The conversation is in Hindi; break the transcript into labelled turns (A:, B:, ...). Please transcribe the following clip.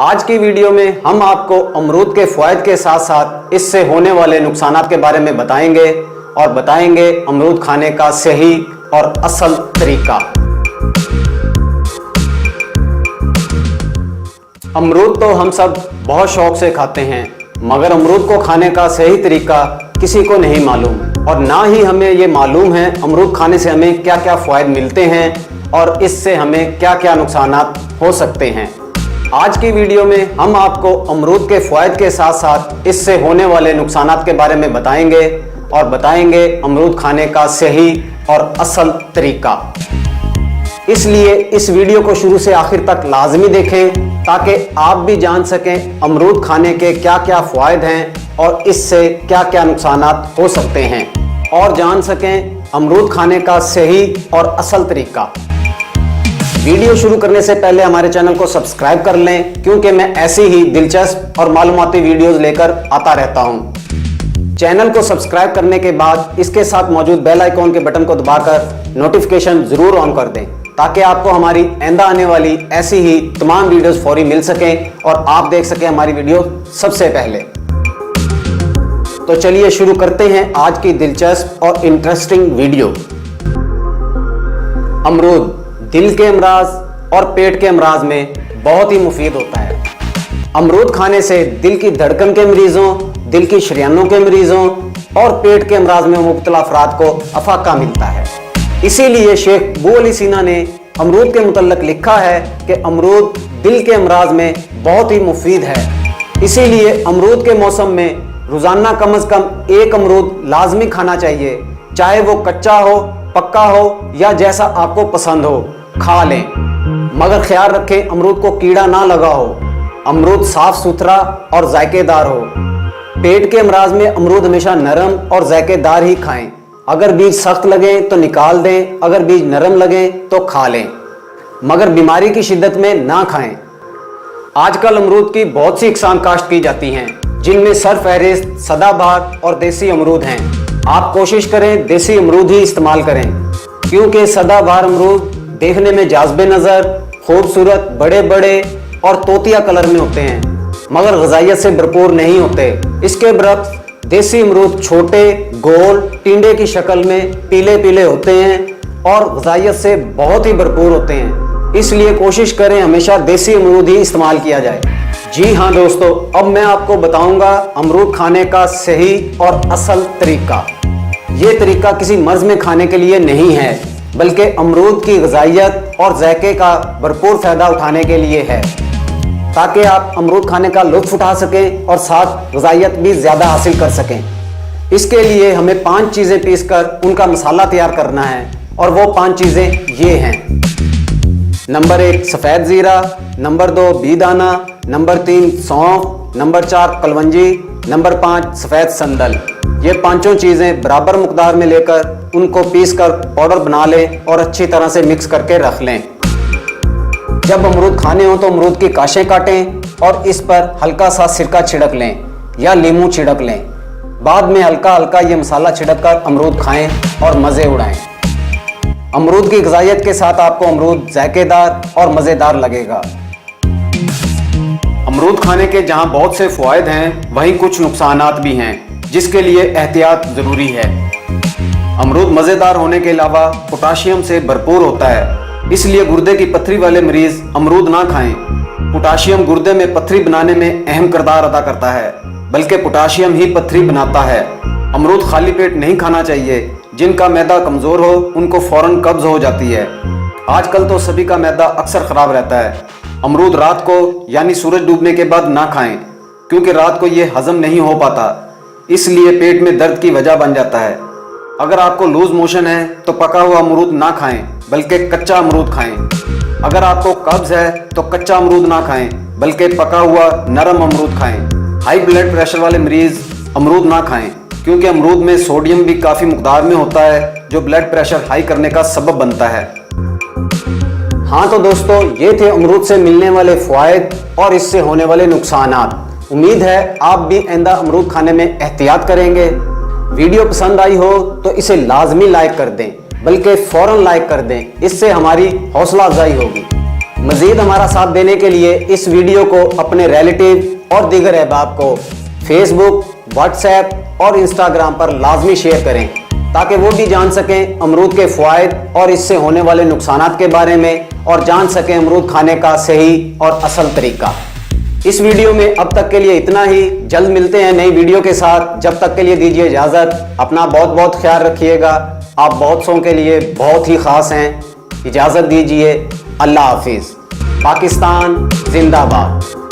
A: आज की वीडियो में हम आपको अमरूद के फ़ायद के साथ साथ इससे होने वाले नुकसान के बारे में बताएँगे और बताएँगे अमरूद खाने का सही और असल तरीका। अमरूद तो हम सब बहुत शौक से खाते हैं, मगर अमरूद को खाने का सही तरीका किसी को नहीं मालूम। और ना ही हमें ये मालूम है अमरूद खाने से हमें क्या क्या फ़ायद मिलते हैं और इससे हमें क्या क्या नुकसान हो सकते हैं। आज की वीडियो में हम आपको अमरूद के फ़ायद के साथ साथ इससे होने वाले नुकसान के बारे में बताएँगे और बताएँगे अमरूद खाने का सही और असल तरीका। इसलिए इस वीडियो को शुरू से आखिर तक लाजमी देखें ताकि आप भी जान सकें अमरूद खाने के क्या क्या फ़ायद हैं और इससे क्या क्या नुकसान हो सकते हैं। और जान सकें अमरूद खाने का सही और असल तरीका। वीडियो शुरू करने से पहले हमारे चैनल को सब्सक्राइब कर लें, क्योंकि मैं ऐसी ही दिलचस्प और मालूमती वीडियोस लेकर आता रहता हूँ। चैनल को सब्सक्राइब करने के बाद इसके साथ मौजूद बेल आइकॉन के बटन को दबाकर नोटिफिकेशन ज़रूर ऑन कर दें, ताकि आपको हमारी आइंदा आने वाली ऐसी ही तमाम वीडियोस फौरी मिल सकें और आप देख सकें हमारी वीडियो सबसे पहले। तो चलिए शुरू करते हैं आज की दिलचस्प और इंटरेस्टिंग वीडियो। अमरूद। दिल के अमराज और पेट के अमराज में बहुत ही मुफीद होता है। अमरूद खाने से दिल की धड़कन के मरीजों, दिल की शरियानों के मरीजों और पेट के अमराज में मुबतला अफराद को अफाका मिलता है। इसीलिए शेख बू अली सीना ने अमरूद के मुतलक लिखा है कि अमरूद दिल के अमराज में बहुत ही मुफीद है। इसीलिए अमरूद के मौसम में रोज़ाना कम अज़ कम एक अमरूद लाजमी खाना चाहिए, चाहे वो कच्चा हो, पक्का हो या जैसा आपको पसंद हो। खा लें। मगर ख्याल रखें, अमरूद को कीड़ा ना लगा हो। अमरूद साफ़ सुथरा और जायकेदार हो। पेट के अमराज में अमरूद हमेशा नरम और जायकेदार ही खाएँ। अगर बीज सख्त लगे तो निकाल दें, अगर बीज नरम लगे तो खा लें। मगर बीमारी की शिद्दत में ना खाएँ। आजकल अमरूद की बहुत सी इकसाम काश्त की जाती हैं, जिनमें सर फहरिस्त सदाबहार और देसी अमरूद हैं। आप कोशिश करें देसी अमरूद ही इस्तेमाल करें, क्योंकि सदाबहार अमरूद देखने में जाजबे नज़र, खूबसूरत बड़े बड़े और तोतिया कलर में होते हैं। मगर गजाइत से भरपूर नहीं होते। इसके बरक्स देसी अमरूद छोटे, गोल, टिंडे की शक्ल में पीले पीले होते हैं और गजाइत से बहुत ही भरपूर होते हैं। इसलिए कोशिश करें हमेशा देसी अमरूद ही इस्तेमाल किया जाए। जी हाँ दोस्तों, अब मैं आपको बताऊँगा अमरूद खाने का सही और असल तरीका। ये तरीका किसी मर्ज में खाने के लिए नहीं है। बल्कि अमरूद की गजाइत और जैके का भरपूर फ़ायदा उठाने के लिए है, ताकि आप अमरूद खाने का लुत्फ उठा सकें और साथ गजाइत भी ज़्यादा हासिल कर सकें। इसके लिए हमें पाँच चीज़ें पीस कर उनका मसाला तैयार करना है, और वो पाँच चीज़ें ये हैं। नंबर एक, सफ़ेद ज़ीरा। नंबर दो बी दाना नंबर तीन, सौंफ। नंबर चार, कलवंजी। नंबर पाँच, सफ़ेद संदल। ये पाँचों चीज़ें बराबर मकदार में लेकर उनको पीस कर पाउडर बना लें और अच्छी तरह से मिक्स करके रख लें। जब अमरूद खाने हो तो अमरूद की काशें काटें और इस पर हल्का सा सिरका छिड़क लें या लीमू छिड़क लें। बाद में हल्का हल्का ये मसाला छिड़क कर अमरूद खाएँ और मज़े उड़ाएँ। अमरूद की गजाइत के साथ आपको अमरूद जायकेदार और मज़ेदार लगेगा। अमरूद खाने के जहाँ बहुत से फ़ायद हैं, वहीं कुछ नुकसान भी हैं। जिसके लिए एहतियात ज़रूरी है। अमरूद मज़ेदार होने के अलावा पोटाशियम से भरपूर होता है। इसलिए गुर्दे की पथरी वाले मरीज़ अमरूद ना खाएँ। पोटाशियम गुर्दे में पथरी बनाने में अहम किरदार अदा करता है, बल्कि पोटाशियम ही पथरी बनाता है। अमरूद खाली पेट नहीं खाना चाहिए। जिनका मैदा कमज़ोर हो, उनको फ़ौरन कब्ज़ हो जाती है। आजकल तो सभी का मैदा अक्सर ख़राब रहता है। अमरूद रात को, यानी सूरज डूबने के बाद ना खाएँ, क्योंकि रात को ये हजम नहीं हो पाता। इसलिए पेट में दर्द की वजह बन जाता है। अगर आपको लूज मोशन है तो पका हुआ अमरूद ना खाएँ, बल्कि कच्चा अमरूद खाएँ। अगर आपको कब्ज है तो कच्चा अमरूद ना खाएँ, बल्कि पका हुआ नरम अमरूद खाएँ। हाई ब्लड प्रेशर वाले मरीज़ अमरूद ना खाएँ, क्योंकि अमरूद में सोडियम भी काफ़ी मकदार में होता है, जो ब्लड प्रेशर हाई करने का सबब बनता है। हाँ तो दोस्तों, ये थे अमरूद से मिलने वाले फ़ायद और इससे होने वाले नुकसान उम्मीद है आप भी आंदा अमरूद खाने में एहतियात करेंगे। वीडियो पसंद आई हो तो इसे लाजमी लाइक कर दें, बल्कि फ़ौरन लाइक कर दें। इससे हमारी हौसला अफजाई होगी। मजीद हमारा साथ देने के लिए इस वीडियो को अपने रिलेटिव और दीगर अहबाब को फेसबुक व्हाट्सएप और इंस्टाग्राम पर लाजमी शेयर करें, ताकि वो भी जान सकें अमरूद के फ़वाद और इससे होने वाले नुकसान के बारे में और जान सकें अमरूद खाने का सही और असल तरीका। इस वीडियो में अब तक के लिए इतना ही। जल्द मिलते हैं नई वीडियो के साथ। जब तक के लिए दीजिए इजाज़त। अपना बहुत बहुत ख्याल रखिएगा। आप बहुत सौ के लिए बहुत ही ख़ास हैं। इजाज़त दीजिए। अल्लाह हाफिज़। पाकिस्तान जिंदाबाद।